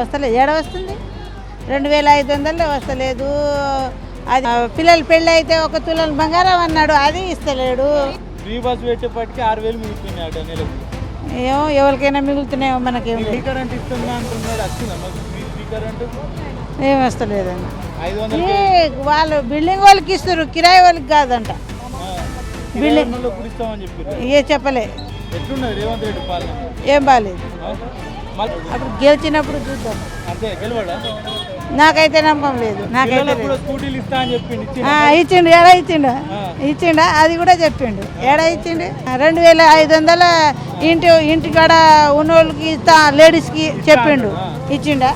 వస్తలేదు. ఏడ వస్తుంది? రెండు వేల ఐదు వందలు వస్తలేదు. అది పిల్లల పెళ్ళి అయితే ఒక తులం బంగారం అన్నాడు అది ఇస్తలేడు. ఫ్రీ బస్ పెట్టేపటికి ఆరు వేలు మిగిలిపోయినాయి అట నెలకు. ఏమో ఎవరికైనా మిగులుతున్నాయో మనకేం కరెంట్ ఇస్తున్నా అంటున్నాడు వచ్చిందా కరెంట్? ఏం వస్తలేదన్న ఈ వాళ్ళు బిల్డింగ్ వాళ్ళకి ఇస్తారు కిరాయి వాళ్ళకి కాదంట. బిల్డింగ్ ఏ చెప్పలే. ఏం బాగాలేదు అప్పుడు గెలిచినప్పుడు చూద్దాం. అంతే గెలవాడా? నాకైతే నమ్మకం లేదు నాకైతే ఇచ్చిండు? ఆ, ఇచ్చిండు ఏడా ఇచ్చిండు? ఇచ్చిండా? అది కూడా చెప్పిండు. ఏడా ఇచ్చిండు? రెండు వేల ఐదు వందల ఇంటి ఇంటి కాడ ఉన్నోళ్ళకి ఇస్తా లేడీస్కి చెప్పిండు. ఇచ్చిండా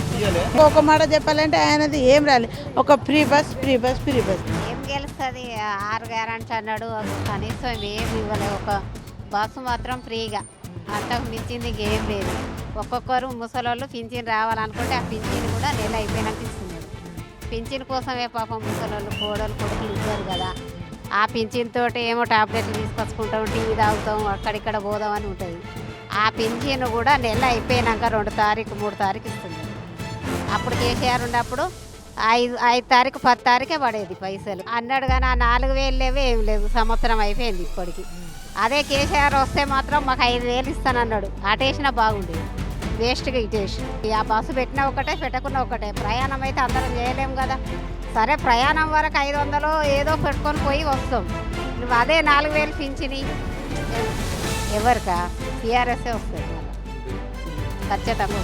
ఒక మాట చెప్పాలంటే ఆయనది ఏం రాలేదు ఒక free bus free bus free bus. ఏం గెలుస్తుంది? ఆరు గ్యారంటీ అన్నాడు కనీసం ఏమి ఇవ్వలేదు ఒక బస్సు మాత్రం ఫ్రీగా. అంతకు మించింది ఏం లేదు. ఒక్కొక్కరు ముసలోళ్ళు పింఛన్ రావాలనుకుంటే ఆ పింఛన్ కూడా నెల అయిపోయినాక ఇస్తున్నారు. పింఛన్ కోసమే పాపం ముసలోళ్ళు కోడలు కొడుకులు ఇవ్వరు కదా. ఆ పింఛన్ తోటి ఏమో టాబ్లెట్లు తీసుకొచ్చుకుంటాం టీ తాగుతాం అక్కడిక్కడ పోదాం అని ఉంటుంది. ఆ పింఛన్ కూడా నెల అయిపోయినాక రెండు తారీఖు మూడు తారీఖు ఇస్తుంది అప్పుడు కేసీఆర్ ఉన్నప్పుడు ఐదు ఐదు తారీఖు పది తారీఖే పడేది పైసలు. అన్నాడు కానీ ఆ నాలుగు వేలు లేవు ఏం లేవు సంవత్సరం అయిపోయింది ఇప్పటికి. అదే కేసీఆర్ వస్తే మాత్రం మాకు ఐదు వేలు ఇస్తానన్నాడు. అటేసినా బాగుండేది. వేస్ట్గా ఇటేసి ఆ బస్సు పెట్టినా ఒకటే పెట్టకున్న ఒకటే. ప్రయాణం అయితే అందరం చేయలేము కదా. సరే ప్రయాణం వరకు ఐదు వందలు ఏదో పెట్టుకొని పోయి వస్తాం. నువ్వు అదే నాలుగు వేలు పింఛని. ఎవరికా? టీఆర్ఎస్ఏ వస్తుంది ఖచ్చితంగా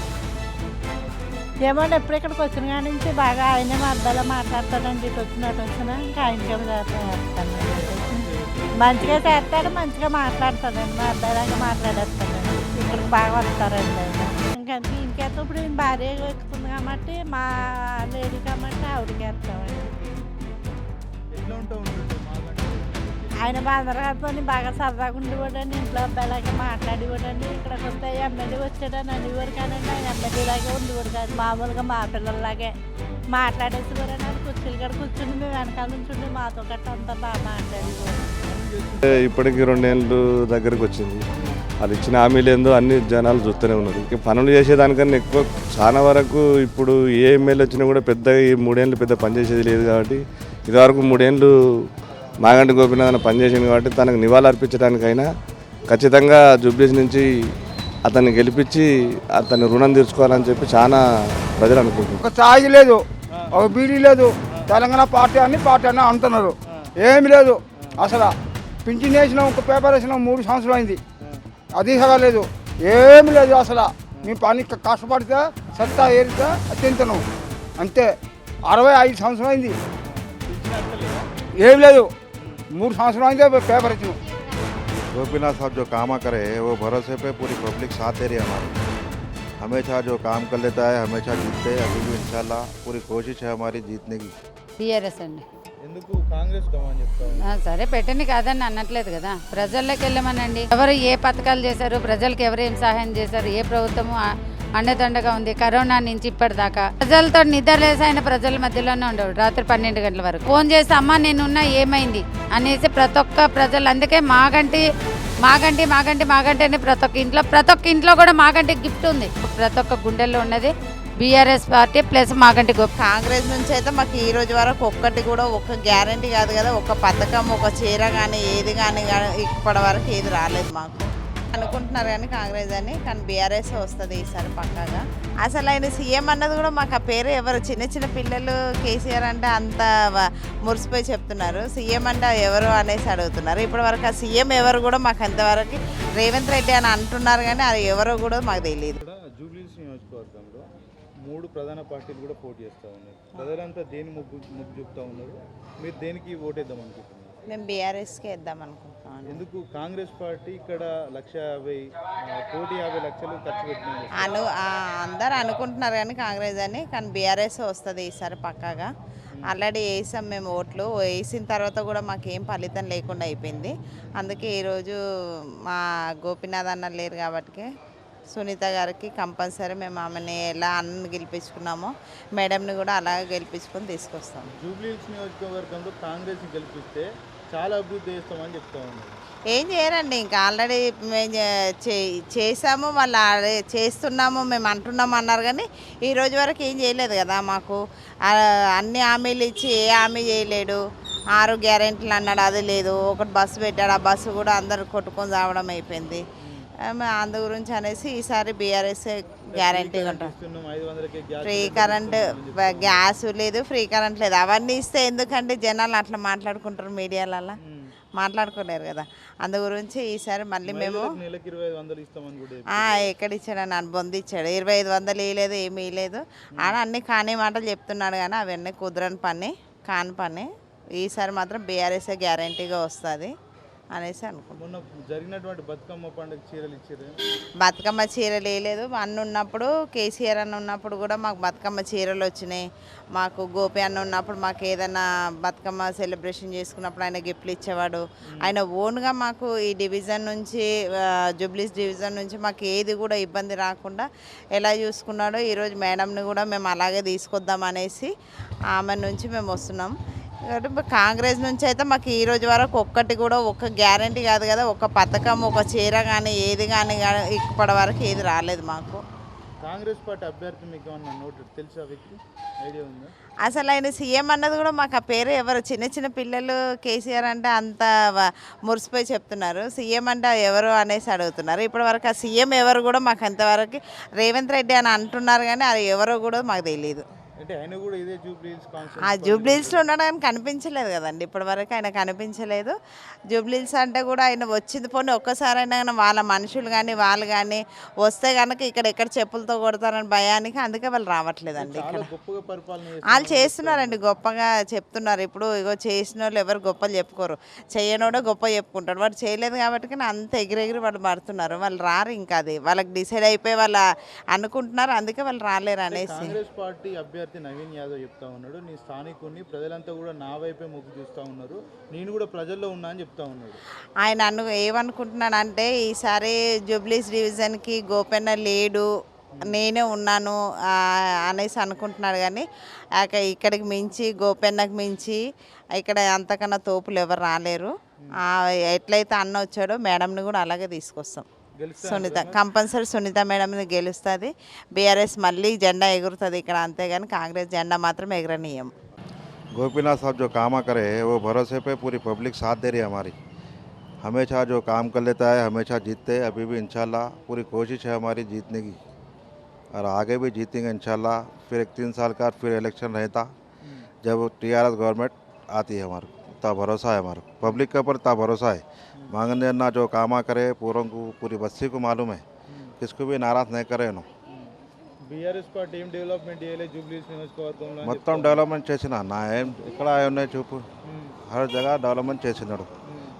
ఏమో ఎప్పుడెక్కడికి వచ్చిన కాడి నుంచి బాగా ఆయనే మా అబ్బాయిలో మాట్లాడతాడండి. ఇటు వచ్చినట్టు వచ్చినా ఇంకా ఆయనకే చేస్తాను మంచిగా చేస్తాడు మంచిగా మాట్లాడతాడండి. మా అబ్బాయిలాగా మాట్లాడేస్తాడండి. ఇక్కడికి బాగా వస్తారండి ఆయన. ఇంకా ఇంకెత్త ఇప్పుడు భార్య ఎక్కుతుంది కాబట్టి మా లేడీ కాబట్టి ఆవిడకి వేస్తామండి ఆయన బాధరాతో బాగా సరదాగా ఉండేవాడండి ఇంట్లో అబ్బాయిలాగా మాట్లాడేవాడండి ఇక్కడికి వస్తే ఎమ్మెల్యే వచ్చాడని అనేవారు కానండి ఆయన ఎమ్మెల్యేలాగే ఉండేవాడు కాదు మామూలుగా మా పిల్లల్లాగే మాట్లాడేసేవారని ఆయన కుర్చీలు కూడా కూర్చుని మేము వెనకాల నుంచి మాతో గట్ట అంతా బాగా మాట్లాడేవారు ఇప్పటికి రెండేళ్ళు దగ్గరకు వచ్చింది అది ఇచ్చిన హామీలు ఏందో అన్ని జనాలు చూస్తూనే ఉన్నారు. ఇక పనులు చేసేదానికన్నా ఎక్కువ చాలా వరకు ఇప్పుడు ఏ ఎమ్మెల్యే వచ్చినా కూడా పెద్ద ఈ మూడేళ్ళు పెద్ద పనిచేసేది లేదు కాబట్టి ఇదివరకు మూడేళ్ళు మాగంటి గోపినాథ్ అని పని కాబట్టి తనకు నివాళులు అర్పించడానికైనా ఖచ్చితంగా జూబ్లీస్ నుంచి అతన్ని గెలిపించి అతని రుణం తీర్చుకోవాలని చెప్పి చాలా ప్రజలు అనుకుంటున్నారు. ఒక ఛాయ్ లేదు ఒక బీడీ లేదు. తెలంగాణ పార్టీ అని పార్టీ అని అంటున్నారు. ఏమి లేదు. అసలు పింఛన్ వేసిన ఒక పేపర్ వేసిన మూడు సంవత్సరాలు అయింది. అది సగా లేదు ఏమి లేదు అసలు మీ పని క- కష్టపడితే సత్తా ఏరితే అది తింటాను అంతే అరవై ఐదు సంవత్సరం అయింది ఏం లేదు మూడు సంవత్సరం అయింది పేపర్ ఇచ్చిన गोपीनाथ साहब जो काम करे वो भरोसे पे पूरी पब्लिक साथ दे रही है हमारी हमेशा जो काम कर लेता है हमेशा जीतते हैं अभी भी इंशाल्लाह पूरी कोशिश है हमारी जीतने की టీఆర్ఎస్ అండి ఎందుకు కాంగ్రెస్ సరే పెట్టండి కాదని అనట్లేదు కదా. ప్రజల్లోకి వెళ్ళమనండి. ఎవరు ఏ పథకాలు చేశారు ప్రజలకు ఎవరు ఏం సహాయం చేశారు ఏ ప్రభుత్వము అండదండగా ఉంది కరోనా నుంచి ఇప్పటిదాకా. ప్రజలతో నిద్రలేసి ఆయన ప్రజల మధ్యలోనే ఉండవు రాత్రి పన్నెండు గంటల వరకు. ఫోన్ చేసి అమ్మ నేనున్నా ఏమైంది? అనేసి ప్రతి ఒక్క ప్రజలు అందుకే మాగంటి మాగంటి మాగంటి మాగంటి అని ప్రతి ఒక్క ఇంట్లో ప్రతి ఒక్క ఇంట్లో కూడా మాగంటి గిఫ్ట్ ఉంది. ప్రతి ఒక్క గుండెల్లో ఉన్నది. బీఆర్ఎస్ పార్టీ ప్లస్ మాగంటి గొప్ప. కాంగ్రెస్ నుంచి అయితే మాకు ఈ రోజు వరకు ఒక్కటి కూడా ఒక్క గ్యారంటీ కాదు కదా ఒక పథకం ఒక చీర కానీ ఏది కానీ ఇప్పటి వరకు ఏది రాలేదు మాకు. అనుకుంటున్నారు కానీ కాంగ్రెస్ అని కానీ బీఆర్ఎస్ వస్తుంది ఈసారి పక్కాగా. అసలు ఆయన సీఎం అన్నది కూడా మాకు ఆ పేరు ఎవరు చిన్న చిన్న పిల్లలు కేసీఆర్ అంటే అంత మురిసిపోయి చెప్తున్నారు. సీఎం అంటే ఎవరు అనేసి అడుగుతున్నారు. ఇప్పటి వరకు ఆ సీఎం ఎవరు కూడా మాకు అంతవరకు రేవంత్ రెడ్డి అని అంటున్నారు కానీ అది ఎవరో కూడా మాకు తెలియదు మూడు ప్రధాన పార్టీలు కూడా పోటీ చేస్తూ ఉన్నాయి ప్రజలంతా దేని ముగ్గు ముగ్గు చూపుతా ఉన్నారు? మీరు దేనికి ఓటేద్దాం అనుకుంటున్నారు? మేము బీఆర్ఎస్కి వేద్దాం అనుకుంటున్నాం ఎందుకు? కాంగ్రెస్ పార్టీ ఇక్కడ లక్ష యాభై కోటి యాభై లక్షలు ఖర్చు పెట్టింది. అను అందరు అనుకుంటున్నారు కానీ కాంగ్రెస్ అని కానీ బీఆర్ఎస్ వస్తుంది ఈసారి పక్కాగా. ఆల్రెడీ వేసాం మేము ఓట్లు. వేసిన తర్వాత కూడా మాకు ఏం ఫలితం లేకుండా అయిపోయింది. అందుకే ఈరోజు మా గోపినాథ్ అన్న లేరు కాబట్టి సునీత గారికి కంపల్సరీ మేము ఆమెని ఎలా అన్న గెలిపించుకున్నామో మేడంని కూడా అలాగే గెలిపించుకొని తీసుకొస్తాం. జూబ్లీస్ నియోజకవర్గంలో కాంగ్రెస్ని గెలిపిస్తే చాలా అభివృద్ధి చేస్తామని చెప్తా ఉన్నారు. ఏం చేయరండి ఇంకా ఆల్రెడీ మేము చేసాము వాళ్ళు చేస్తున్నాము మేము అంటున్నాము అన్నారు కానీ ఈ రోజు వరకు ఏం చేయలేదు కదా మాకు. అన్ని హామీలు ఇచ్చి ఏ హామీ చేయలేడు. ఆరు గ్యారెంటీలు అన్నాడు అది లేదు. ఒకటి బస్సు పెట్టాడు ఆ బస్సు కూడా అందరు కొట్టుకొని రావడం అయిపోయింది. అందు గురించి అనేసి ఈసారి బీఆర్ఎస్ గ్యారంటీగా ఉంటాం ఫ్రీ కరెంట్ గ్యాస్ లేదు ఫ్రీ కరెంట్ లేదు అవన్నీ ఇస్తే ఎందుకంటే జనాలు అట్లా మాట్లాడుకుంటారు మీడియాలలో? మాట్లాడుకోలేరు కదా. అందు గురించి ఈసారి మళ్ళీ మేము ఎక్కడ ఇచ్చాడు నన్ను బొందిచ్చాడు. ఇరవై ఐదు వందలు ఇవ్వలేదు ఏమీ ఇవ్వలేదు ఆడ అన్ని కాని మాటలు చెప్తున్నాడు కానీ అవన్నీ కుదరని పని కాని పని. ఈసారి మాత్రం బీఆర్ఎస్ఏ గ్యారంటీగా వస్తుంది. అనేసి అనుకుంటున్నాను మొన్న జరిగినటువంటి బతుకమ్మ పండుగ చీరలు ఇచ్చారు బతుకమ్మ చీరలు వేయలేదు. అన్న ఉన్నప్పుడు కేసీఆర్ అన్న ఉన్నప్పుడు కూడా మాకు బతుకమ్మ చీరలు వచ్చినాయి. మాకు గోపి అన్న ఉన్నప్పుడు మాకు ఏదైనా బతుకమ్మ సెలబ్రేషన్ చేసుకున్నప్పుడు ఆయన గిఫ్ట్లు ఇచ్చేవాడు. ఆయన ఓన్గా మాకు ఈ డివిజన్ నుంచి జూబ్లీస్ డివిజన్ నుంచి మాకు ఏది కూడా ఇబ్బంది రాకుండా ఎలా చూసుకున్నాడో ఈరోజు మేడంని కూడా మేము అలాగే తీసుకొద్దాం అనేసి ఆమె నుంచి మేము వస్తున్నాం. కాబట్టి కాంగ్రెస్ నుంచి అయితే మాకు ఈ రోజు వరకు ఒక్కటి కూడా ఒక గ్యారంటీ కాదు కదా. ఒక పథకం ఒక చీర కానీ ఏది కానీ ఇప్పటి వరకు ఏది రాలేదు మాకు. కాంగ్రెస్ పార్టీ అభ్యర్థి మీకు ఏమన్నా నోటు తెలుసా వ్యక్తి ఐడియా ఉందా? అసలు ఆయన సీఎం అన్నది కూడా మాకు ఆ పేరు ఎవరు చిన్న చిన్న పిల్లలు కేసీఆర్ అంటే అంత మురిసిపోయి చెప్తున్నారు. సీఎం అంటే ఎవరు అనేసి అడుగుతున్నారు. ఇప్పటి వరకు ఆ సీఎం ఎవరు కూడా మాకు అంతవరకు రేవంత్ రెడ్డి అని అంటున్నారు కానీ అది ఎవరో కూడా మాకు తెలియదు ఆయన ఆ కాన్సెప్ట్ జూబ్లీస్లో ఉండడానికి కనిపించలేదు కదండి. ఇప్పటి వరకు ఆయన కనిపించలేదు. జూబ్లీస్ అంటే కూడా ఆయన వచ్చింది పోనీ ఒక్కసారి అయినా కానీ వాళ్ళ మనుషులు కానీ వాళ్ళు కానీ వస్తే కనుక ఇక్కడ ఎక్కడ చెప్పులతో కొడతారని భయానికి అందుకే వాళ్ళు రావట్లేదండి ఇక్కడ. వాళ్ళు చేస్తున్నారండి గొప్పగా చెప్తున్నారు. ఇప్పుడు ఇగో చేసిన వాళ్ళు ఎవరు గొప్పలు చెప్పుకోరు. చేయనోడే గొప్ప చెప్పుకుంటాడు. వాడు చేయలేదు కాబట్టి కానీ అంత ఎగిరెగిరి వాళ్ళు పడుతున్నారు. వాళ్ళు రారు ఇంకా అది. వాళ్ళకి డిసైడ్ అయిపోయి వాళ్ళు అనుకుంటున్నారు అందుకే వాళ్ళు రాలేరు అనేసి. కాంగ్రెస్ పార్టీ అభ్యర్థి నవీన్ యాదవ్ చెప్తా ఉన్నాడు. నీ స్థానికుడిని ప్రజలంతా కూడా నా వైపే మొగ్గు చూస్తూ ఉన్నారు. నేను కూడా ప్రజల్లో ఉన్నా అని చెప్తా ఉన్నాడు. ఆయన అను ఏమనుకుంటున్నాను అంటే ఈసారి జూబ్లీస్ డివిజన్కి గోపెన్న లేడు నేనే ఉన్నాను అనేసి అనుకుంటున్నాడు కానీ ఇక్కడికి మించి గోపెన్నకు మించి ఇక్కడ అంతకన్నా తోపులు ఎవరు రాలేరు. ఎట్లయితే అన్న వచ్చాడో మేడంని కూడా అలాగే తీసుకొస్తాం. సునీత కంపల్సరీ సునీత మేడం గెలుస్తుంది బీఆర్ఎస్ మళ్ళీ జెండా ఎగురుతుంది ఇక్కడ అంతేగాని కాంగ్రెస్ జెండా మాత్రం ఎగరనీయం गोपीनाथ साहब जो काम करे वो भरोसे पे पूरी पब्लिक साथ दे रही है हमारी हमेशा जो काम कर लेता है हमेशा जीतते हैं अभी भी इंशाल्लाह पूरी कोशिश है हमारी जीतने की और आगे भी जीतेंगे इंशाल्लाह फिर एक तीन साल का फिर इलेक्शन रहता जब टीआरएस गवर्नमेंट आती है हमारे को, इतना भरोसा है हमारे को। पब्लिक के ऊपर इतना भरोसा है मांगन देना जो कामा करे पूरों को पूरी बस्ती को मालूम है। किसको भी नाराज नहीं करे नो బీఆర్ఎస్ పార్టీ ఏం డెవలప్మెంట్ మొత్తం డెవలప్మెంట్ చేసిన నా ఏం ఇక్కడ ఉన్నాయి చూపు హర్ జగ డెవలప్మెంట్ చేసినాడు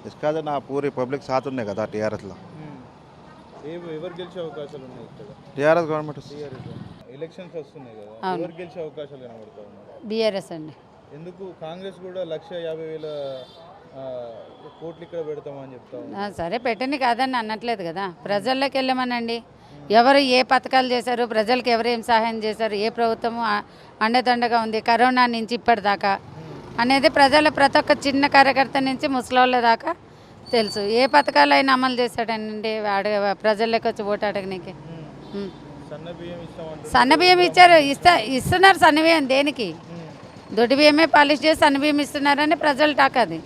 ఇసుకాదు నా పూరి పబ్లిక్ సాత్ ఉన్నాయి కదా టీఆర్ఎస్లో ఎవరు గెలిచే టీఆర్ఎస్ గవర్నమెంట్ ఎలక్షన్స్ వస్తున్నాయి బీఆర్ఎస్ అండి ఎందుకు? కాంగ్రెస్ కూడా లక్ష యాభై వేల కోట్లు ఇక్కడ పెడతామని చెప్తా సరే పెట్టండి కాదని అనట్లేదు కదా. ప్రజల్లోకి వెళ్ళమనండి. ఎవరు ఏ పథకాలు చేశారు ప్రజలకు ఎవరు ఏం సహాయం చేశారు ఏ ప్రభుత్వము అండదండగా ఉంది కరోనా నుంచి ఇప్పటిదాకా అనేది ప్రజల ప్రతి ఒక్క చిన్న కార్యకర్త నుంచి ముసలోళ్ళ దాకా తెలుసు. ఏ పథకాలు అయినా అమలు చేశాడండి అడగ ప్రజల్లోకి వచ్చి ఓటు అడగనీకి. ఉం. సన్న బియ్యం ఇస్తామంటారు సన్న బియ్యం ఇచ్చారు ఇస్తా ఇస్తున్నారు సన్న బియ్యం దేనికి? దొడ్డి బియ్యమే పాలిష్ చేసి సన్న బియ్యం ఇస్తున్నారని ప్రజలు టాక్ అది.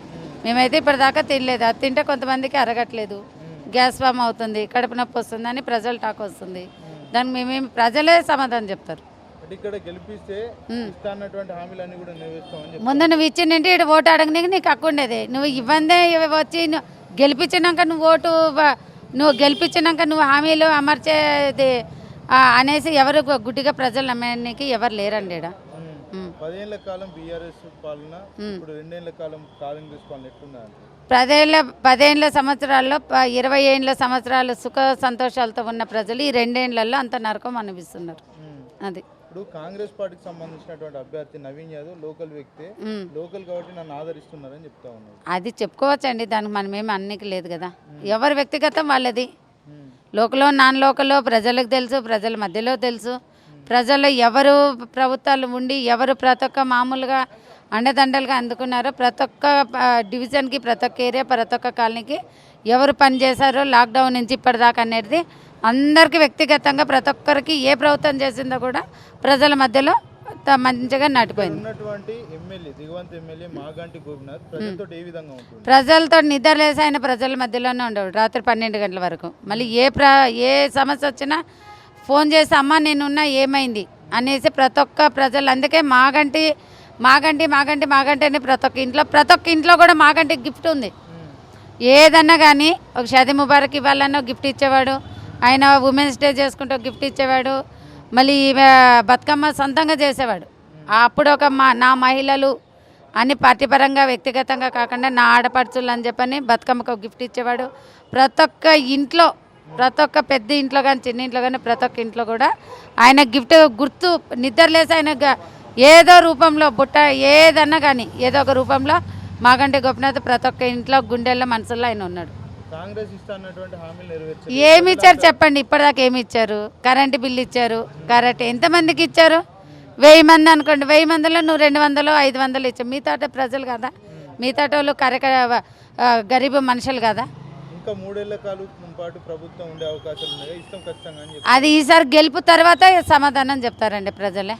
మేమైతే ఇప్పటిదాకా తినలేదు. అది తింటే కొంతమందికి అరగట్లేదు. గ్యాస్ ఫామ్ అవుతుంది కడుపు నొప్పి వస్తుందని ప్రజలు టాక్ వస్తుంది. దానికి మేమేమి ప్రజలే సమాధానం చెప్తారు. ఇక్కడ ముందు నువ్వు ఇచ్చిందంటే ఇటు ఓటు అడగనీకి నీకు హక్కు ఉండేది. నువ్వు ఇవ్వందే ఇవి వచ్చి గెలిపించినాక నువ్వు ఓటు నువ్వు గెలిపించినాక నువ్వు హామీలు అమర్చేది అనేసి ఎవరు గుడ్డిగా ప్రజలు నమ్మడానికి ఎవరు లేరండి ఉం. పదేళ్ళ కాలం బీఆర్ఎస్ పాలన ఇప్పుడు రెండేళ్ళ కాలం కాంగ్రెస్ పాలన పదేళ్ళ పదేళ్ళ సంవత్సరాల్లో ఇరవై ఏళ్ళ సంవత్సరాలు సుఖ సంతోషాలతో ఉన్న ప్రజలు ఈ రెండేళ్ళలో అంత నరకం అనిపిస్తున్నారు. అది. ఇప్పుడు కాంగ్రెస్ పార్టీకి సంబంధించినటువంటి అభ్యర్థి నవీన్ యాదవ్ లోకల్ వ్యక్తే. లోకల్ కాబట్టి నన్ను ఆదరిస్తున్నారని చెప్తా ఉన్నాడు అది చెప్పుకోవచ్చండి దానికి మనమేమి అన్నికి లేదు కదా. ఎవరి వ్యక్తిగతం వాళ్ళది. లోకలో నాన్ లోకల్లో ప్రజలకు తెలుసు ప్రజల మధ్యలో తెలుసు. ప్రజలు ఎవరు ప్రభుత్వాలు ఉండి ఎవరు ప్రతి ఒక్క మామూలుగా అండదండలుగా అందుకున్నారో ప్రతి ఒక్క డివిజన్కి ప్రతి ఒక్క ఏరియా ప్రతి ఒక్క కాలనీకి ఎవరు పని చేశారో లాక్డౌన్ నుంచి ఇప్పటిదాకా అనేది అందరికీ వ్యక్తిగతంగా ప్రతి ఒక్కరికి ఏ ప్రభుత్వం చేసిందో కూడా ప్రజల మధ్యలో మంచిగా నాటిపోయింది ప్రజలతో నిద్రలేసి ఆయన ప్రజల మధ్యలోనే ఉండేవాడు రాత్రి పన్నెండు గంటల వరకు. మళ్ళీ ఏ ప్ర ఏ సమస్య వచ్చినా ఫోన్ చేసి అమ్మ నేనున్నా ఏమైంది? అనేసి ప్రతి ఒక్క ప్రజలు అందుకే మాగంటి మాగంటి మాగంటి మాగంటి అని ప్రతి ఒక్క ఇంట్లో ప్రతి ఒక్క ఇంట్లో కూడా మాగంటి గిఫ్ట్ ఉంది. ఏదన్నా కానీ ఒక షాదీ ముబారక్ ఇవ్వాలన్నా గిఫ్ట్ ఇచ్చేవాడు ఆయన ఉమెన్స్ డే చేసుకుంటే గిఫ్ట్ ఇచ్చేవాడు మళ్ళీ బతుకమ్మ సొంతంగా చేసేవాడు. అప్పుడు ఒక మా నా మహిళలు అని పార్టీపరంగా వ్యక్తిగతంగా కాకుండా నా ఆడపడుచులు అని చెప్పని బతుకమ్మకు గిఫ్ట్ ఇచ్చేవాడు. ప్రతి ఒక్క ఇంట్లో ప్రతి ఒక్క పెద్ద ఇంట్లో కానీ చిన్న ఇంట్లో కానీ ప్రతి ఒక్క ఇంట్లో కూడా ఆయన గిఫ్ట్ గుర్తు నిద్రలేసి ఆయన ఏదో రూపంలో బుట్ట ఏదన్నా కానీ ఏదో ఒక రూపంలో మాగంటి గోపినాథ్ ప్రతి ఒక్క ఇంట్లో గుండెల్లో మనసుల్లో ఆయన ఉన్నాడు. ఏమి ఇచ్చారు చెప్పండి ఇప్పటిదాకా ఏమి ఇచ్చారు? కరెంటు బిల్లు ఇచ్చారు కరెంట్ ఎంతమందికి ఇచ్చారు? వెయ్యి మంది అనుకోండి వెయ్యి మందిలో నువ్వు రెండు వందలు ఐదు వందలు ఇచ్చావు. మిగతా ప్రజలు కదా? మిగతా వాళ్ళు కరెక ఆ, గరీబ్ మనుషులు కదా? ఇంకా మూడేళ్ళ కాలం పాటు ప్రభుత్వం ఉండే అవకాశాలు ఉన్నాయి. ఇస్తాం ఖచ్చితంగా అని చెప్పి అది ఈసారి గెలుపు తర్వాత సమాధానం చెప్తారండి ప్రజలే?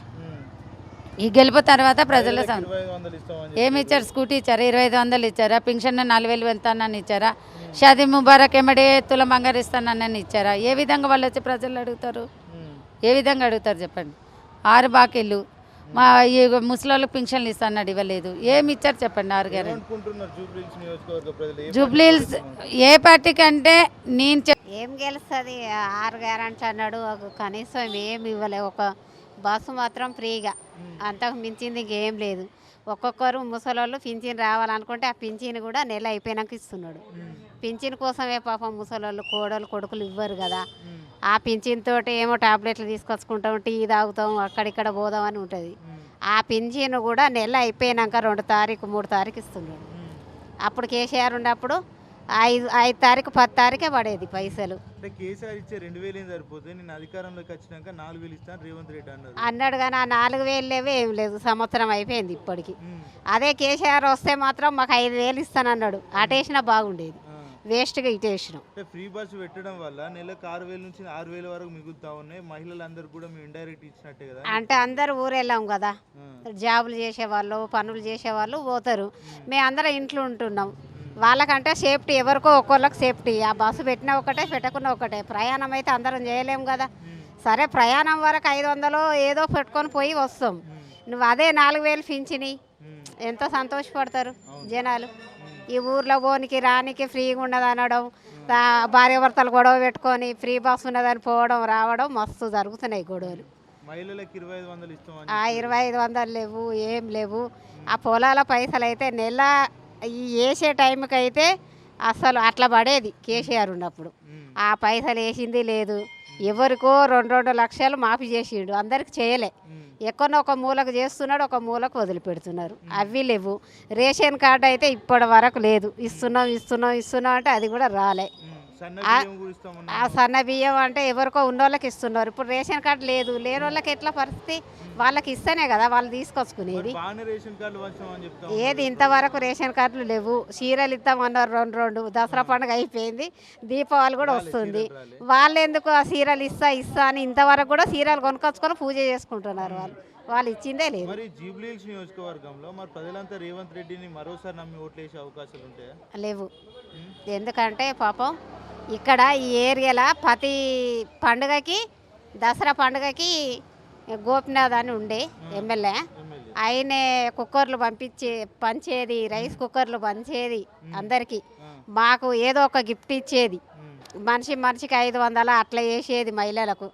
ఈ గెలుపు తర్వాత ప్రజలే ఏమి ఇచ్చారు? స్కూటీ ఇచ్చారా? ఇరవై ఐదు వందలు ఇచ్చారా? పింఛన్ నాలుగు వేలు వెళ్తానని ఇచ్చారా? షాదీ ముబారక్ ఎమ్మడే తులం బంగారు ఇస్తానని ఇచ్చారా? ఏ విధంగా వాళ్ళు వచ్చి ప్రజలు అడుగుతారు? ఏ విధంగా అడుగుతారు చెప్పండి? ఆరు బాకీలు. మా ఈ ముసలోళ్ళకి పింఛన్లు ఇస్తానన్నాడు ఇవ్వలేదు. ఏమి ఇచ్చారు చెప్పండి ఆరు గారు జూబ్లీహిల్స్ ఏ జూబ్లీల్స్ ఏ పార్టీకి అంటే నేను చెప్ ఏం గెలుస్తుంది? ఆరు గ్యారంటీ అన్నాడు ఒక కనీసం ఏమి ఇవ్వలే ఒక బస్సు మాత్రం ఫ్రీగా. అంతకు మించింది ఇంకేం లేదు. ఒక్కొక్కరు ముసలోళ్ళు పింఛన్ రావాలనుకుంటే ఆ పింఛన్ కూడా నెల అయిపోయినాక ఇస్తున్నాడు. పింఛన్ కోసమే పాపం ముసలోళ్ళు కోడలు కొడుకులు ఇవ్వరు కదా. ఆ పింఛన్ తోటి ఏమో టాబ్లెట్లు తీసుకొచ్చుకుంటాం టీ తాగుతాం అక్కడిక్కడ పోదాం అని ఉంటుంది. ఆ పింఛన్ కూడా నెల అయిపోయినాక రెండు తారీఖు మూడు తారీఖు ఇస్తున్నాడు. అప్పుడు కేసీఆర్ ఉన్నప్పుడు ఐదు ఐదు తారీఖు పది తారీఖే పడేది పైసలు. కేసీఆర్ ఇచ్చే రెండు వేలు ఏం సరిపోతుంది? నేను అధికారంలోకి వచ్చినాక నాలుగు వేలు ఇస్తాను రేవంత్ రెడ్డి అన్నారు. అన్నాడు కానీ ఆ నాలుగు వేలు లేవే ఏం లేదు సంవత్సరం అయిపోయింది ఇప్పటికి. అదే కేసీఆర్ వస్తే మాత్రం మాకు ఐదు వేలు ఇస్తానన్నాడు. అటేసినా బాగుండేది. వేస్ట్గా ఇటేసినాం ఫ్రీ బస్ పెట్టడం వల్ల నెలకు ఆరు వేల నుంచి ఆరు వేల వరకు మిగులుతా ఉన్నాయి. మహిళలందరూ కూడా మేము ఇండైరెక్ట్ ఇచ్చినట్టే కదా? అంటే అందరు ఊరెళ్ళాం కదా. జాబులు చేసేవాళ్ళు పనులు చేసేవాళ్ళు పోతారు. మేము. అందరం ఇంట్లో ఉంటున్నాం. వాళ్ళకంటే సేఫ్టీ ఎవరికో ఒక్కొక్కరికి సేఫ్టీ. ఆ బస్సు పెట్టినా ఒకటే పెట్టకున్నా ఒకటే. ప్రయాణం అయితే అందరం చేయలేం కదా. సరే ప్రయాణం వరకు ఐదు వందలు ఏదో పెట్టుకొని పోయి వస్తాం. నువ్వు అదే నాలుగు వేలు పింఛని ఎంత సంతోషపడతారు జనాలు. ఈ ఊర్లో పోనికి రానికి ఫ్రీగా ఉండదు అనడం భార్యాభర్తలు గొడవ పెట్టుకొని ఫ్రీ బస్ ఉన్నదని పోవడం రావడం మస్తు జరుగుతున్నాయి గొడవలు. ఆ ఇరవై ఐదు వందలు లేవు ఏం లేవు. ఆ పొలాల పైసలు అయితే నెల ఈ వేసే టైంకి అయితే అసలు అట్లా పడేది కేసీఆర్ ఉన్నప్పుడు. ఆ పైసలు వేసింది లేదు. ఎవరికో రెండు రెండు లక్షలు మాఫీ చేసిండు. అందరికి చేయలే. ఎక్కడో ఒక మూలకు చేస్తున్నాడు ఒక మూలకు వదిలిపెడుతున్నారు అవి లేవు. రేషన్ కార్డు అయితే ఇప్పటి వరకు లేదు. ఇస్తున్నాం ఇస్తున్నాం ఇస్తున్నాం అంటే అది కూడా రాలే. ఆ- సన్న బియ్యం అంటే ఎవరికో ఉన్నోళ్ళకి ఇస్తున్నారు. ఇప్పుడు రేషన్ కార్డు లేదు. లేని వాళ్ళకి ఎట్లా పరిస్థితి? వాళ్ళకి ఇస్తేనే కదా వాళ్ళు తీసుకొచ్చుకునేది. ఏది ఇంతవరకు రేషన్ కార్డులు లేవు. చీరలు ఇస్తామన్నారు రెండు రెండు. దసరా పండుగ అయిపోయింది. దీపావళి కూడా వస్తుంది. వాళ్ళు ఎందుకు ఆ చీరలు ఇస్తా ఇస్తా అని ఇంతవరకు కూడా చీరలు కొనుక్కొచ్చుకొని పూజ చేసుకుంటున్నారు వాళ్ళు. వాళ్ళు ఇచ్చిందే లేదు. మరి జూబ్లీహిల్స్ నియోజకవర్గంలో మరి ప్రజలంతా రేవంత్ రెడ్డిని మరోసారి నమ్మి ఓట్లేసే అవకాశాలు ఉంటాయా? లేవు. ఎందుకంటే పాపం ఇక్కడ ఈ ఏరియాలో ప్రతి పండుగకి దసరా పండుగకి గోపినాథ్ అని ఉండే ఎమ్మెల్యే. ఆయనే కుక్కర్లు పంపించే పంచేది రైస్ కుక్కర్లు పంచేది అందరికీ. మాకు ఏదో ఒక గిఫ్ట్ ఇచ్చేది. మనిషి మనిషికి ఐదు వందల అట్లా వేసేది మహిళలకు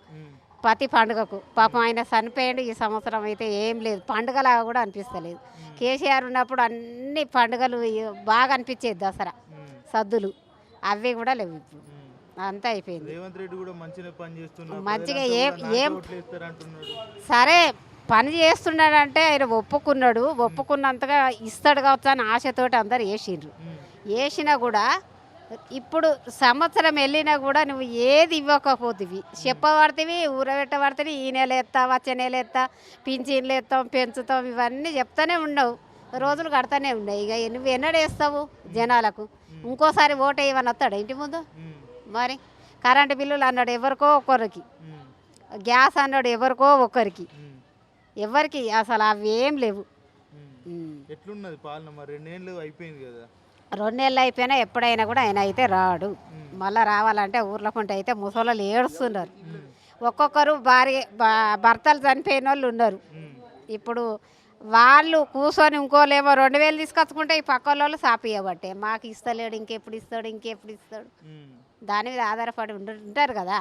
ప్రతి పండుగకు. పాపం ఆయన చనిపోయాడు ఈ సంవత్సరం అయితే ఏం లేదు. పండుగలాగా కూడా అనిపిస్తలేదు. కేసీఆర్ ఉన్నప్పుడు అన్ని పండుగలు బాగా అనిపించేది దసరా. సద్దులు. అవి కూడా లేవు ఇప్పుడు. అంతా అయిపోయింది. రేవంత్ రెడ్డి కూడా మంచిగా పని చేస్తున్నారు మంచిగా ప్రజలంతా ఏం- సరే పని చేస్తున్నాడంటే ఆయన ఒప్పుకున్నాడు. ఒప్పుకున్నంతగా ఇస్తాడు కావచ్చు అని ఆశతోటి అందరు వేసిండ్రు. వేసినా కూడా ఇప్పుడు సంవత్సరం వెళ్ళినా కూడా నువ్వు ఏది ఇవ్వకపోతివి. చెప్పబడితివి ఊరబెట్టబడితే ఈ నెల ఎత్తా వచ్చే నెల ఎత్తా పింఛన్లు ఎత్తాం పెంచుతాం ఇవన్నీ చెప్తానే ఉండవు రోజులు కడతానే ఉన్నాయి. ఇక నువ్వు ఎన్నడేస్తావు జనాలకు? ఇంకోసారి ఓటు వేయమని వస్తాడు ఇంటి ముందు? మరి కరెంటు బిల్లులు అన్నాడు ఎవరికో ఒక్కరికి. ఉమ్, గ్యాస్ అన్నాడు ఎవరికో ఒక్కరికి. ఉమ్, ఎవరికి? అసలు అవి ఏం లేవు. ఎట్లున్నది పాలన మరి? రెండేళ్ళు అయిపోయింది కదా. రెండు నెలలు అయిపోయినా ఎప్పుడైనా కూడా ఆయన అయితే రాడు. మళ్ళీ రావాలంటే ఊర్లో కొంటే అయితే ముసలోళ్ళు ఏడుస్తున్నారు. ఒక్కొక్కరు భార్య భర్తలు చనిపోయిన వాళ్ళు ఉన్నారు ఇప్పుడు వాళ్ళు కూర్చొని ఇంకోలేమో రెండు వేలు తీసుకొచ్చుకుంటే ఈ పక్క వాళ్ళు సాపియబట్టే మాకు ఇస్తలేడు ఇంకెప్పుడు ఇస్తాడు ఇంకెప్పుడు ఇస్తాడు. దాని మీద ఆధారపడి ఉంటారు కదా.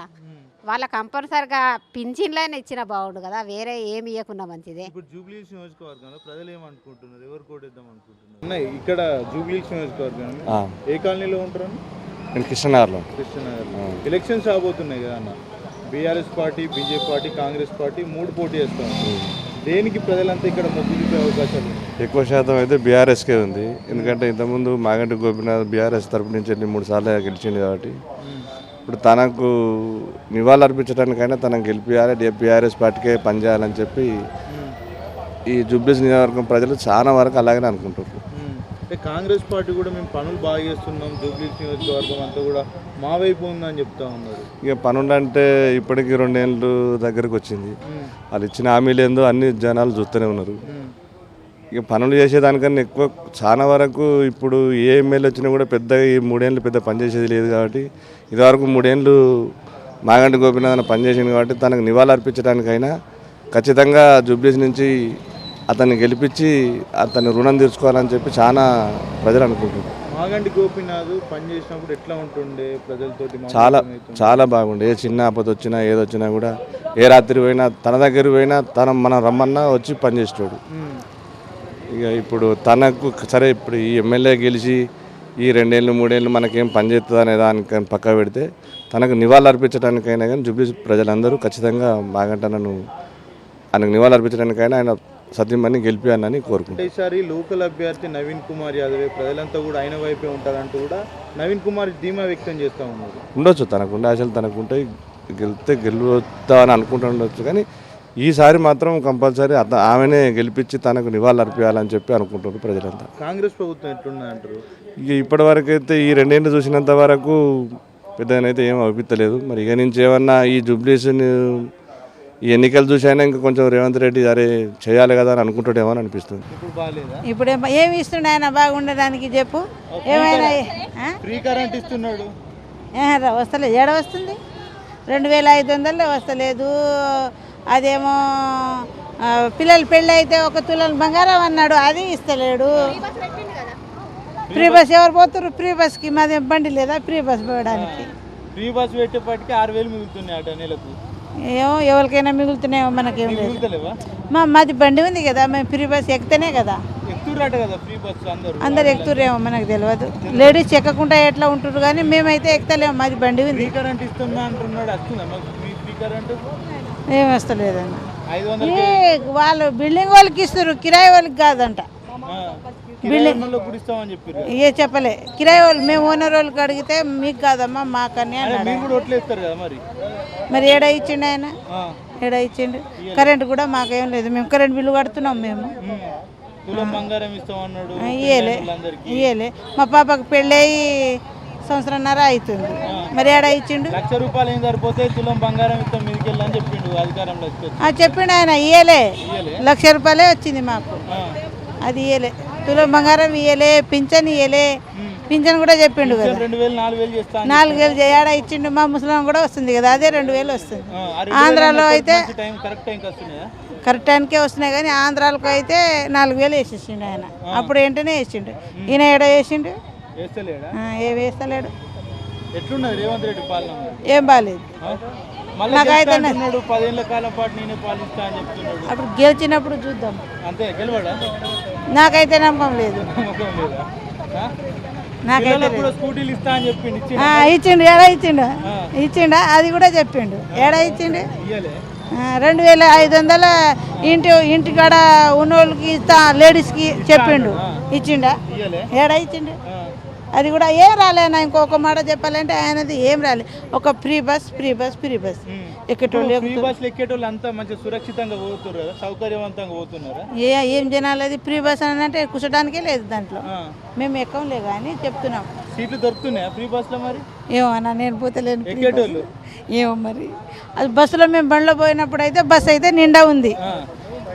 వాళ్ళ కంపల్సరిగా పింఛన్లైనా ఇచ్చిన బాగుండు కదా వేరే ఏమి ఇవ్వకుండా మంచిదే. ఇప్పుడు జూబ్లీ హిల్స్ నియోజకవర్గంలో ప్రజలు ఏమనుకుంటున్నారు? ఎవరు కోటేద్దాం అనుకుంటున్నారు ఉన్నాయి ఇక్కడ జూబ్లీ హిల్స్ నియోజకవర్గం ఆ, ఏ కాలనీలో ఉంటారు నేను కృష్ణనగర్లో కృష్ణనగర్ ఎలక్షన్స్ రాబోతున్నాయి కదా అన్న. BRS party BJP party Congress party మూడు పోటీ చేస్తాం దేనికి ప్రజలంతా ఇక్కడ మొగ్గు చూపే అవకాశాలు ఎక్కువ శాతం అయితే బీఆర్ఎస్కే ఉంది. ఎందుకంటే ఇంతకుముందు మాగంటి గోపినాథ్ బీఆర్ఎస్ తరపు నుంచి వెళ్ళి మూడు సార్లు గెలిచింది కాబట్టి. ఇప్పుడు తనకు నివాళులు అర్పించడానికైనా తనకు గెలిపించాలి బీఆర్ఎస్ పార్టీకే పనిచేయాలని చెప్పి ఈ జుబ్లీస్ నియోజకవర్గం ప్రజలు చాలా వరకు అలాగనే అనుకుంటున్నారు. అంటే కాంగ్రెస్ పార్టీ కూడా మేము పనులు బాగా చేస్తున్నాం జూబ్లీ నియోజకవర్గం అంతా కూడా మా వైపు ఉందని చెప్తా ఉన్నారు. ఇక పనులు అంటే ఇప్పటికి రెండేళ్ళు దగ్గరకు వచ్చింది. వాళ్ళు ఇచ్చిన హామీలు ఏందో అన్ని జనాలు చూస్తూనే ఉన్నారు. ఇక పనులు చేసేదానికన్నా ఎక్కువ చాలా వరకు ఇప్పుడు ఏ ఎమ్మెల్యే వచ్చినా కూడా పెద్దగా ఈ మూడేళ్ళు పెద్ద పనిచేసేది లేదు కాబట్టి ఇదివరకు మూడేళ్ళు మాగంటి గోపినాథ్ పనిచేసింది కాబట్టి తనకు నివాళులు అర్పించడానికైనా ఖచ్చితంగా జూబ్లీస్ నుంచి అతన్ని గెలిపించి అతన్ని రుణం తీర్చుకోవాలని చెప్పి చాలా ప్రజలు అనుకుంటున్నారు. మాగంటి గోపీనాథ్ పని చేసినప్పుడు ఎట్లా ఉంటుండే ప్రజలతోటి చాలా? చాలా బాగుండే. ఏ చిన్న ఆపద వచ్చినా ఏదొచ్చినా కూడా ఏ రాత్రి పోయినా తన దగ్గర పోయినా తన మనం రమ్మన్నా వచ్చి పనిచేసేవాడు ఇక ఇప్పుడు తనకు సరే ఇప్పుడు ఈ ఎమ్మెల్యే గెలిచి ఈ రెండేళ్ళు మూడేళ్ళు మనకేం పని చేస్తుంది అనే దానికి పక్క పెడితే తనకు నివాళులు అర్పించడానికైనా కానీ జూబ్లీ ప్రజలందరూ ఖచ్చితంగా మాగంట నన్ను ఆయనకు నివాళులు అర్పించడానికైనా ఆయన సత్యమని గెలిపానని కోరుకుంటాను ఈసారి లోకల్ అభ్యర్థి నవీన్ కుమార్ యాదవ్ ప్రజలంతా కూడా ఆయన వైపే ఉంటారంటూ కూడా నవీన్ కుమార్ ధీమా వ్యక్తం చేస్తూ ఉన్నారు. ఉండొచ్చు తనకుండే ఆశలు తనకుంటే గెలిస్తే గెలుస్తా అని అనుకుంటూ ఉండొచ్చు కానీ ఈసారి మాత్రం కంపల్సరీ అత ఆమెనే గెలిపించి తనకు నివాళులు అర్పించాలని చెప్పి అనుకుంటున్నారు ప్రజలంతా. కాంగ్రెస్ ప్రభుత్వం ఎట్లున్నది అంటారు ఇక ఇప్పటి వరకు అయితే ఈ రెండేళ్ళు చూసినంత వరకు పెద్దగానైతే ఏం అనిపించలేదు మరి ఇక నుంచి ఏమన్నా ఈ జూబ్లీస్ని ఈ ఎన్నికలు చూసైనా ఇంకా కొంచెం రేవంత్ రెడ్డి అరే చేయాలి కదా అని అనుకుంటాడేమో అని అనిపిస్తుంది. ఇప్పుడు ఏమి ఇస్తుండే ఆయన? బాగుండడానికి చెప్పు. ఏమైనా ఇస్తున్నాడు. ఏ రా- వస్తలేదు ఏడ వస్తుంది? రెండు వేల ఐదు వందలు వస్తలేదు. అదేమో పిల్లలు పెళ్ళి అయితే ఒక తులం బంగారం అన్నాడు అది ఇస్తలేడు. ఫ్రీ బస్ ఎవరు పోతున్నారు ఫ్రీ బస్కి. మాది బండి లేదా? ఫ్రీ బస్ పోవడానికి. ఫ్రీ బస్ పెట్టేపటికి ఆరు వేలు మిగులుతున్నాయి అట నెలకు. ఏమో ఎవరికైనా మిగులుతున్నాయేమో మనకేం లేదు. మా మాది బండి ఉంది కదా మేము ఫ్రీ బస్ ఎక్కితేనే కదా. అందరూ. ఎక్కుతురేమో మనకు తెలియదు లేడీస్ ఎక్కకుండా ఎట్లా ఉంటున్నారు కానీ మేమైతే ఎక్కుతలేము మాది బండి ఉంది. ఏం వస్తలేదన్న. ఏ వాళ్ళు బిల్డింగ్ వాళ్ళకి ఇస్తారు కిరాయి వాళ్ళకి కాదంట. ఏ చెప్పలే. కిరాయి వాళ్ళు మేము ఓనర్ వాళ్ళకి అడిగితే మీకు కాదమ్మా మాకని మీరు? ఏడా ఇచ్చిండు ఆయన. ఏడా ఇచ్చిండు? కరెంట్ కూడా మాకేం లేదు మేము కరెంట్ బిల్లు కడుతున్నాం మేము. ఇయ్యలే. ఇయ్యలే. మా పాపకు పెళ్ళయి సంవత్సరంన్నర అవుతుంది. మరి ఏడా ఇచ్చిండు? లక్ష రూపాయలు ఏం సరిపోతే తులం బంగారం ఇస్తాం మీదకి వెళ్ళని చెప్పిండు అధికారంలో చెప్పిండు ఆయన ఇయ్యలే. లక్ష రూపాయలే వచ్చింది మాకు. అది ఇయ్యలే. తులం బంగారం ఇయ్యలే పింఛన్ ఇయ్యలే. పింఛన్ కూడా చెప్పిండు కదా. నాలుగు వేలు చేయడా ఇచ్చిండు మా ముసలాం కూడా వస్తుంది కదా అదే రెండు వేలు వస్తుంది. ఆంధ్రాలో అయితే కరెక్ట్ టైంకి వస్తున్నాయా? కానీ ఆంధ్రాలకు అయితే నాలుగు వేలు వేసేసిండు ఆయన. అప్పుడు వెంటనే వేసిండు. ఈయన ఏడ వేసిండు? ఏ వేస్తలేడు? ఏం బాగాలేదు నాకైతే అప్పుడు గెలిచినప్పుడు చూద్దాం. అంతే గెలవాడా? నాకైతే నమ్మకం లేదు? నాకైతే కూడా ఇచ్చిండు? ఏడా ఇచ్చిండు ఇచ్చిండా? అది కూడా చెప్పిండు. ఏడా ఇచ్చిండు? రెండు వేల ఐదు వందల ఇంటి ఇంటికాడ ఉన్నోళ్ళకి ఇస్తా లేడీస్కి చెప్పిండు. ఇచ్చిండా? ఏడా ఇచ్చిండు? అది కూడా ఏం రాలేనా ఇంకొక మాట చెప్పాలంటే ఆయనది ఏం రాలే. ఒక free bus free bus free bus. ఎక్కటోళ్ళు free బస్సులు ఎక్కేటోళ్ళు అంతా మంచిగా సురక్షితంగా పోతున్నారు కదా? సౌకర్యవంతంగా పోతున్నారా ఏ ఏం జనాలు అది ఫ్రీ బస్ అని అంటే కూర్చోడానికే లేదు దాంట్లో. మేము ఎక్కంలే కానీ చెప్తున్నాం. సీట్లు దొరుకుతున్నాయా ఫ్రీ బస్సులో మరి? ఏమో అన్న నేను పోతలేను ఎక్కేటోళ్ళు? ఏమో మరి. అది బస్సులో మేము బండిలో పోయినప్పుడు అయితే బస్సు అయితే నిండా ఉంది.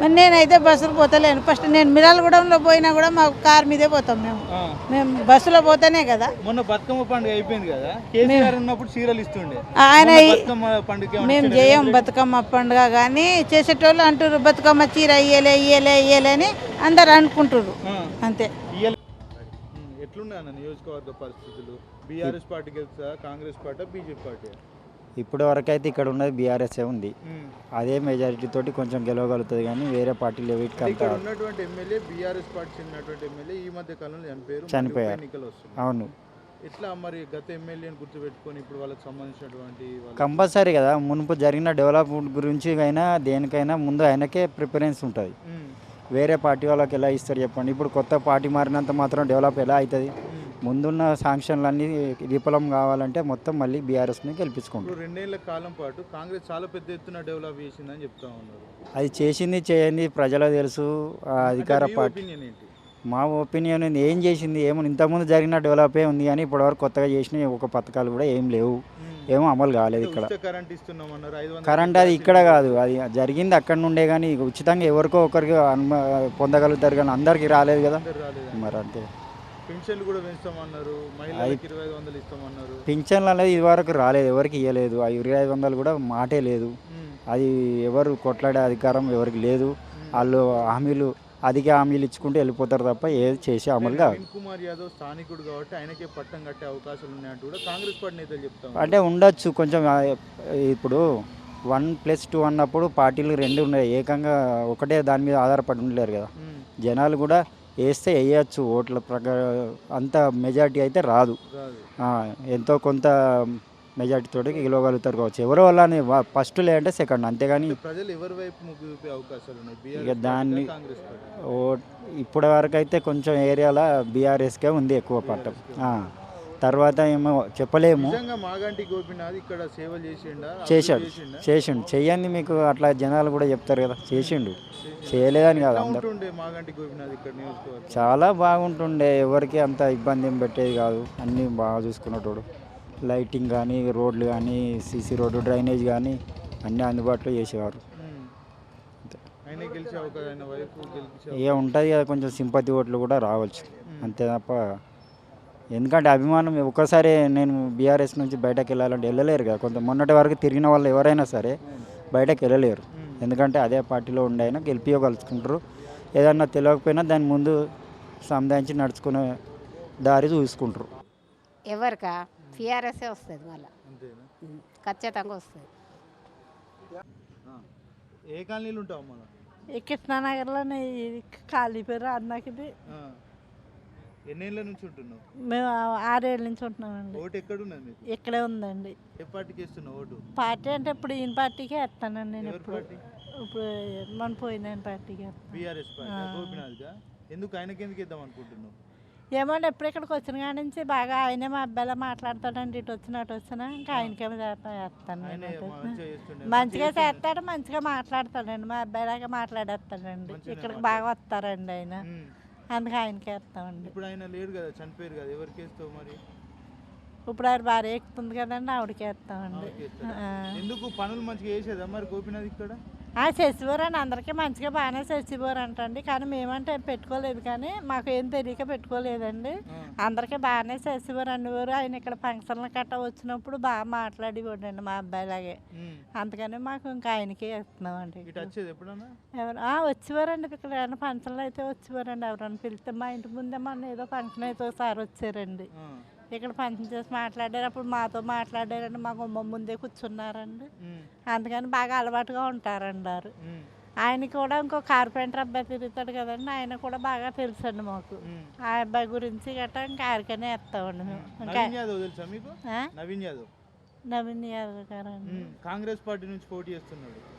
మరి నేనైతే బస్సులో పోతలేను. ఫస్ట్ నేను మిరాలగూడెంలో పోయినా కూడా మాకు కార్ మీదే పోతాం మేము. మేము బస్సులో పోతేనే కదా. మొన్న బతుకమ్మ పండుగ అయిపోయింది కదా? కేసీఆర్ ఉన్నప్పుడు చీరలు ఇస్తుండే. ఆయన మేము? చేయం బతుకమ్మ పండుగ కానీ చేసేటోళ్ళు అంటారు బతుకమ్మ చీర ఇయ్యలే ఇయ్యలే ఇయ్యలే అని అందరు అనుకుంటారు. అంతే. ఎట్లున్నాయి అన్న నియోజకవర్గ పరిస్థితులు? బీఆర్ఎస్ పార్టీకి వెళ్తా కాంగ్రెస్ పార్టీ బీజేపీ పార్టీ? ఇప్పటి వరకు అయితే ఇక్కడ ఉన్నది బీఆర్ఎస్ఏ ఉంది. అదే మెజారిటీ తోటి కొంచెం గెలవగలుగుతుంది కానీ వేరే పార్టీలు వీటికి అంత. ఇక్కడ ఉన్నటువంటి ఎమ్మెల్యే బీఆర్ఎస్ పార్టీ చెందినటువంటి ఎమ్మెల్యే ఈ మధ్య కాలంలో చనిపోయారు. చనిపోయారు. అవును. ఎట్లా మరి గత ఎమ్మెల్యేని గుర్తుపెట్టుకొని ఇప్పుడు వాళ్ళకి సంబంధించినటువంటి కంపల్సరీ కదా మునుపు జరిగిన డెవలప్మెంట్ గురించి అయినా దేనికైనా ముందు ఆయనకే ప్రిఫరెన్స్ ఉంటుంది. వేరే పార్టీ వాళ్ళకి ఎలా ఇస్తారు చెప్పండి. ఇప్పుడు కొత్త పార్టీ మారినంత మాత్రం డెవలప్ ఎలా అవుతుంది ముందున్న శాంక్షన్లన్నీ విఫలం కావాలంటే మొత్తం మళ్ళీ బీఆర్ఎస్ని గెలిపించుకుంటారు రెండేళ్ళ కాలం పాటు కాంగ్రెస్ చాలా పెద్ద ఎత్తున డెవలప్ చేసిందని చెప్తా ఉన్నారు. అది చేసింది చేయండి ప్రజలకు తెలుసు అధికార పార్టీ. మా ఒపీనియన్ ఏం చేసింది? ఏమో ఇంతకుముందు జరిగిన డెవలపే ఉంది కానీ ఇప్పటివరకు కొత్తగా చేసిన ఒక పథకాలు కూడా ఏం లేవు. ఏమో అమలు కాలేదు ఇక్కడ. కరెంట్ అది ఇక్కడ కాదు. అది జరిగింది అక్కడ నుండే కానీ ఉచితంగా ఎవరికో ఒకరికి అనుమ పొందగలుగుతారు కానీ అందరికీ రాలేదు కదా. మరి అంతే. పెన్షన్లు కూడా పెంచుతామన్నారు. మహిళలకు ఇరవై ఐదు వందలు ఇస్తామన్నారు. పింఛన్లు అనేది ఇదివరకు రాలేదు ఎవరికి ఇవ్వలేదు ఆ ఇరవై ఐదు వందలు కూడా మాటే లేదు. అది ఎవరు కొట్లాడే అధికారం ఎవరికి లేదు. వాళ్ళు హామీలు అధిక హామీలు ఇచ్చుకుంటూ వెళ్ళిపోతారు తప్ప ఏది చేసి అమలు కాదు. కుమార్ యాదవ్ స్థానికుడు కాబట్టి ఆయనకే పట్టం కట్టే అవకాశాలు ఉన్నాయంటూ కూడా కాంగ్రెస్ పార్టీ నేతలు చెప్తాం. అంటే ఉండొచ్చు కొంచెం ఇప్పుడు వన్ ప్లస్ టూ అన్నప్పుడు పార్టీలు రెండు ఉన్నాయి. ఏకంగా ఒకటే దాని మీద ఆధారపడి ఉండలేరు కదా. జనాలు కూడా వేస్తే వేయచ్చు. ఓట్ల ప్రకారం అంత మెజారిటీ అయితే రాదు. ఎంతో కొంత మెజారిటీ తోటి గెలవగలుగుతారు కావచ్చు. ఎవరో వాళ్ళని ఫస్ట్ లేదంటే సెకండ్. అంతేగాని ప్రజలు ఎవరి వైపు అవకాశాలు ఇక దాన్ని ఇప్పటి వరకు అయితే కొంచెం ఏరియాలో బీఆర్ఎస్కే ఉంది ఎక్కువ పట్టం. తర్వాత ఏమో చెప్పలేము. మాగంటి గోపినాథ్ ఇక్కడ సేవలు చేసిండా? అభివృద్ధి చేశాడు. చేసిండా? చెయ్యండి మీకు అట్లా జనాలు కూడా చెప్తారు కదా. చేసిండు. చేయలేదని కాదు అందరు. ఉంటుండే మాగంటి గోపినాథ్ ఇక్కడ నియోజకవర్గం? చాలా బాగుంటుండే. ఎవరికి అంత ఇబ్బంది ఏం పెట్టేది కాదు. అన్నీ బాగా చూసుకునేటోడు. లైటింగ్ కానీ రోడ్లు కానీ సీసీ రోడ్డు డ్రైనేజ్ కానీ అన్నీ అందుబాటులో చేసేవారు. ఇక ఉంటుంది కదా కొంచెం సింపతి ఓట్లు కూడా రావచ్చు. అంతే తప్ప ఎందుకంటే అభిమానం ఒక్కసారి నేను బీఆర్ఎస్ నుంచి బయటకు వెళ్ళాలంటే వెళ్ళలేరు కదా. కొంత మొన్నటి వరకు తిరిగిన వాళ్ళు ఎవరైనా సరే బయటకు వెళ్ళలేరు. ఎందుకంటే అదే పార్టీలో ఉండైనా గెలిపించగలుచుకుంటారు ఏదన్నా తెలియకపోయినా దాని ముందు సంధానించి నడుచుకునే దారి చూసుకుంటారు. ఎవరికా? టీఆర్ఎస్ఏ వస్తుంది మళ్ళీ? ఖచ్చితంగా వస్తుంది. ఆ. ఏ కాలనీలు ఉంటావు మన ఈ కృష్ణానగర్లో ఖాళీ పేరు అది నాకు ఇది ఎన్నేళ్ళ నుంచి ఉంటున్నావు? మేము ఆరేళ్ళ నుంచి ఉంటున్నామండి. ఓటు మీకు? ఇక్కడే ఉందండి. ఏ పార్టీకి వేస్తున్నావు ఓటు? పార్టీ అంటే ఇప్పుడు ఈయన పార్టీకే వేస్తానండి నేను ఎవరి ఇప్పుడు. పార్టీ? ఇప్పుడు మన పోయిన పార్టీకి వేస్తాను. BRS party. గోపినాథ్గా? ఎందుకు ఆయనకి ఎందుకు ఇద్దాం అనుకుంటున్నావు? ఎప్పుడు ఇక్కడికి వచ్చిన కాడి నుంచి బాగా ఆయనే మా అబ్బాయిలా మాట్లాడతాడండి ఇటు వచ్చిన అటు వచ్చినా ఇంకా ఆయనకేమో వేస్తాను ఆయనే నేను. మంచిగా చేస్తుండే. మంచిగా చేస్తుండే. చేస్తాడు మంచిగా మాట్లాడతాడండి మా అబ్బాయిలాగా మాట్లాడేస్తాడండి. మంచిగానే ఇక్కడికి బాగా వస్తారండి ఆయన. ఉమ్. అందుకే ఆయనకి వేస్తామండి. ఇప్పుడు ఆయన లేడు కదా చనిపోయారు కదా ఎవరికి వేస్తావు మరి? ఇప్పుడు ఆయన భార్య ఎక్కుతుంది కదండి ఆవిడకి వేస్తామండి. ఎందుకు పనులు మంచిగా చేసేదా మరి గోపినాథ్ ఇక్కడ? ఆ చేసేవారండి అందరికీ మంచిగా బాగానే చేసేవారు అంటండి. కానీ మేమంటే పెట్టుకోలేదు కానీ మాకు ఏం తెలియక పెట్టుకోలేదండి. అందరికీ బాగానే చేసేవారు అనేవారు ఆయన ఇక్కడ ఫంక్షన్లు కట్ట వచ్చినప్పుడు బాగా మాట్లాడేవాడండి మా అబ్బాయిలాగే. అందుకని మాకు ఇంకా ఆయనకే ఎప్పుడన్నా? ఎవరు? ఆ, వచ్చేవారండి ఇక్కడ ఏమైనా ఫంక్షన్లు అయితే వచ్చేవారండి. ఎవరైనా పిలిస్తే మా ఇంటి ముందే మొన్న ఏదో ఫంక్షన్ అయితే ఒకసారి వచ్చారండి. ఇక్కడ ఫంక్షన్ చేసి మాట్లాడారు. అప్పుడు మాతో మాట్లాడారండి. మా గుమ్మం ముందే కూర్చున్నారండి. అందుకని బాగా అలవాటుగా ఉంటారండి వారు. ఆయన కూడా ఇంకో కార్పెంటర్ అబ్బాయి తిరుగుతాడు కదండి. ఆయన కూడా బాగా తెలుసండి మాకు. ఆ అబ్బాయి గురించి గట్రా ఇంకా ఆరికనే వేస్తామండి మేము. ఇంకా నవీన్ యాదవ్? నవీన్ ఉమ్. కాంగ్రెస్ పార్టీ నుంచి పోటీ చేస్తున్నాడు.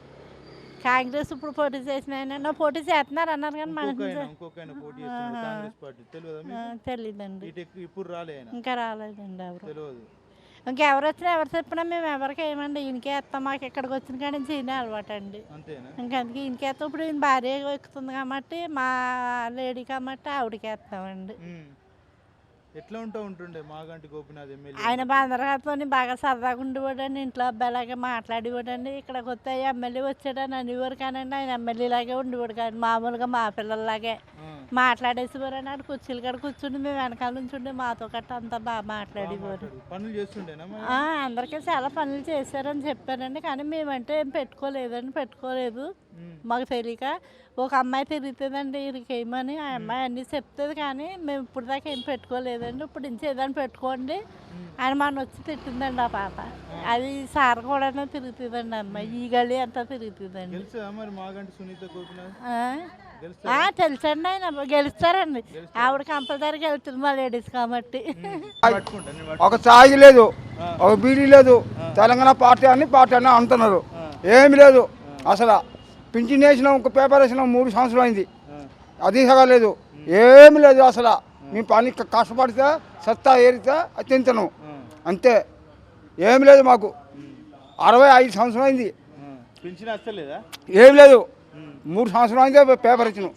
కాంగ్రెస్ ఇప్పుడు పోటీ చేసిన పోటీ చేస్తున్నారు అన్నారు కానీ మన ఇంకొక ఆయన ఇంకొక ఆయన పోటీ చేస్తున్నాడు ఆహా. కాంగ్రెస్ పార్టీ. తెలియదా మీకు? తెలీదండి. ఇటు ఎక్కు- ఇప్పుడు రాలే ఆయన. ఇంకా రాలేదండి ఎవరు. ఇంకెవరు వచ్చినా ఎవరు చెప్పినా మేము ఎవరికి ఏమండి ఈయనకే వేస్తాం మాకు ఇక్కడికి వచ్చిన కాడి నుంచి ఈయనే అలవాటు అండి ఇంకందుకే ఈయనకి వేస్తాం. ఇప్పుడు ఈయన భార్య ఎక్కుతుంది కాబట్టి మా లేడీ కాబట్టి ఆవిడకి వేస్తామండి. ఎట్లా ఉంటా ఉంటుండే మాగంటి గోపినాథ్ ఎమ్మెల్యే? ఆయన బందరగాతో బాగా సరదాగా ఉండేవాడండి ఇంట్లో అబ్బాయిలాగా మాట్లాడేవాడండి ఇక్కడికి వస్తే ఎమ్మెల్యే వచ్చాడని అనేవారు కానండి ఆయన ఎమ్మెల్యేలాగే ఉండేవాడు కానీ మామూలుగా మా పిల్లల్లాగే. ఆ. మాట్లాడేసేవారని ఆడు కుర్చీలు కాడ కూర్చుండి మేము వెనకాల నుంచి ఉండి మాతో గట్ట అంతా బాగా మాట్లాడేవారు పనులు చేస్తుండేనా అందరికీ చాలా పనులు చేశారని చెప్పారండి కానీ మేమంటే ఏం పెట్టుకోలేదండి పెట్టుకోలేదు. మాకు తెలియక ఒక అమ్మాయి తిరుగుతుందండి ఇరికేయమని ఆ అమ్మాయి అన్నీ చెప్తుంది కానీ మేము ఇప్పుడు దాకా ఏం పెట్టుకోలేదండి. ఇప్పుడు నుంచి ఏదైనా పెట్టుకోండి అని మన వచ్చి తిట్టిందండి ఆ పాప. అది సార్ కూడా తిరుగుతుందండి అమ్మాయి. ఈ గలి అంతా తిరుగుతుందండి. తెలుసండి ఆయన. గెలుస్తారండి. ఆవిడ కంపల్సరీ గెలుస్తుంది మా లేడీస్ కాబట్టి. ఒక ఛాయ్ లేదు. ఒక బీడీ లేదు. తెలంగాణ పార్టీ అని పార్టీ అని అంటున్నారు. ఏమి లేదు. అసలు పింఛన్ వేసినాం ఒక పేపర్ వేసినాం మూడు సంవత్సరం అయింది. అది లేదు. ఏమి లేదు అసలు. మీ పని క- కష్టపడితే సత్తా ఏరితే తింటాను అంతే. ఏమి లేదు మాకు. అరవై ఐదు సంవత్సరం అయింది. ఆ. పింఛన్ వస్తలేదా? ఏం లేదు. మూడు సంవత్సరం అయింది పేపర్ ఇచ్చినాం.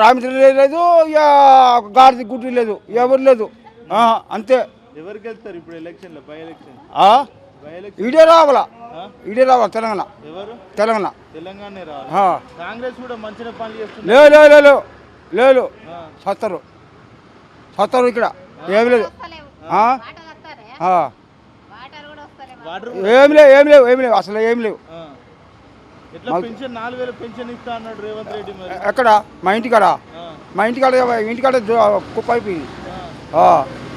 రామచంద్ర లేదు ఇక గాడిది గుడ్డి లేదు ఎవరు లేదు. ఆ, అంతే. ఎవరికి వెళ్తారు ఇప్పుడు ఎలక్షన్లో? బై ఎలక్షన్ ఆ? బై ఎలక్షన్ ఈడే రావాలా? ఈడే రావాలి? తెలంగాణ. ఎవరు? తెలంగాణ. తెలంగాణ రావాలి. ఆ. కాంగ్రెస్ కూడా మంచిగా పనులు చేస్తుంది. లేదు సత్తరు. సత్తరు ఇక్కడ. ఏమి లేదు. ఆ? ఆ. వాటర్ ఏమి లేవు ఏమి లేవు ఏమి లేవు. అసలు ఏమి లేవు. ఎక్కడ మా ఇంటికాడ. మా ఇంటికాడ ఇంటికాడ కుప్ప అయిపోయింది.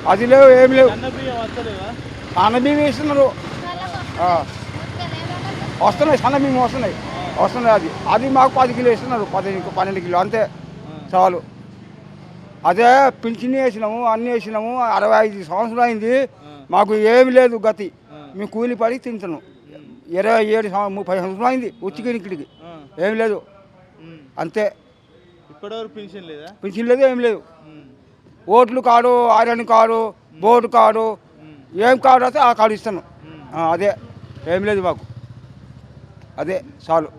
అది లేవు ఏమి లేవు. అన్న బియ్యం వస్తలేవా? అన్నబీమి ఇస్తున్నారు ఆ. వస్తున్నాయి సన్నబీమి వస్తున్నాయి. వస్తున్నాయి అది. అది మాకు పది కిలో ఇస్తున్నారు పదిహేను పన్నెండు కిలో అంతే. చాలు. అదే పింఛన్ వేసినాము అన్ని వేసినాము అరవై ఐదు సంవత్సరాలు అయింది. మాకు ఏమి లేదు గతి. మేము కూలి పడి తింటున్నాం. ఇరవై ఏడు ముప్పై సంవత్సరాలు అయింది. ఉచ్చికి ఇక్కడికి. ఏమి లేదు. అంతే. ఇప్పటివరకు పెన్షన్ లేదా? పింఛన్ లేదు ఏం లేదు. ఓట్లు కాడు ఐరన్ కాడు బోర్డు కాడు ఏం కాడు అయితే ఆ కాడు ఇస్తాను. అదే. ఏం లేదు మాకు. అదే చాలు.